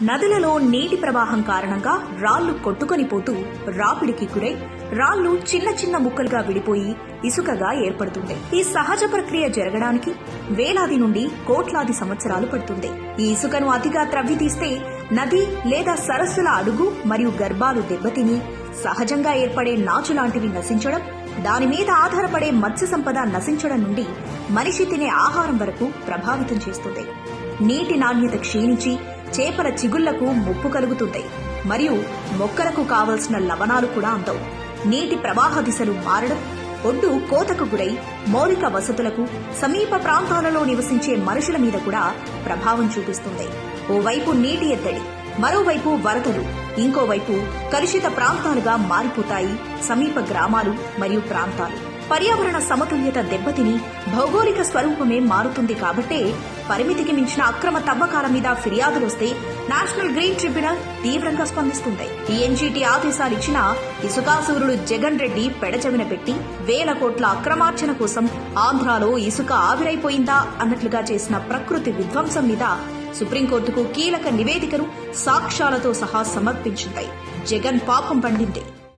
నదులలో నీటి ప్రవాహం కారణంగా రాళ్ళు కొట్టుకొని పోతూ రాపిడికి గురై రాళ్ళు చిన్న చిన్న ముక్కలుగా విడిపోయి ఇసుకగా ఏర్పడుతుంది ఈ సహజ ప్రక్రియ జరగడానికి వేలాది నుండి కోట్లాది సంవత్సరాలు పడుతుంది ఈ ఇసుకను అతిగా త్రవ్వి తీస్తే నది లేదా సరస్సుల అడుగు మరియు గర్భాలు దెబ్బతిని సహజంగా ఏర్పడే నాచు లాంటివి నశించడం దాని మీద ఆధారపడే మత్స్య సంపద నశించడం నుండి మనిషి తినే ఆహారం వరకు ప్రభావితం చేస్తుంది నీటి నాణ్యత క్షీణించి చేపల చిగుళ్ళకు ముప్పు కలుగుతుంది మరియు మొక్కలకు కావలసిన లవణాలు కూడా అందవు. నీటి ప్రవాహ దిశలు మారడం ఒడ్డు కోతకు గురై మౌలిక వసతులకు సమీప ప్రాంతాలలో నివసించే మనుషుల మీద కూడా ప్రభావం చూపిస్తుంది ఓవైపు నీటి ఎద్దడి మరోవైపు వరదలు ఇంకోవైపు కలుషిత ప్రాంతాలుగా మారిపోతాయి సమీప గ్రామాలు మరియు ప్రాంతాలు. పర్యావరణ సమతుల్యత దెబ్బతిని భౌగోళిక స్వరూపమే మారుతుంది కాబట్టే పరిమితికి మించిన అక్రమ తవ్వకాల మీద ఫిర్యాదులొస్తే నేషనల్ గ్రీన్ ట్రిబ్యునల్ తీవ్రంగా స్పందిస్తుంది. ఈ ఎన్జీటీ ఆదేశాలిచ్చినా ఇసుకాసూరుడు జగన్ రెడ్డి పెడచెవిన పెట్టి వేల కోట్ల అక్రమార్జన కోసం ఆంధ్రాలో ఇసుక ఆవిరైపోయిందా అన్నట్లుగా చేసిన ప్రకృతి విధ్వంసం మీద సుప్రీంకోర్టుకు కీలక నివేదికను సాక్ష్యాలతో సహా సమర్పించింది. జగన్ పాపం పండింది.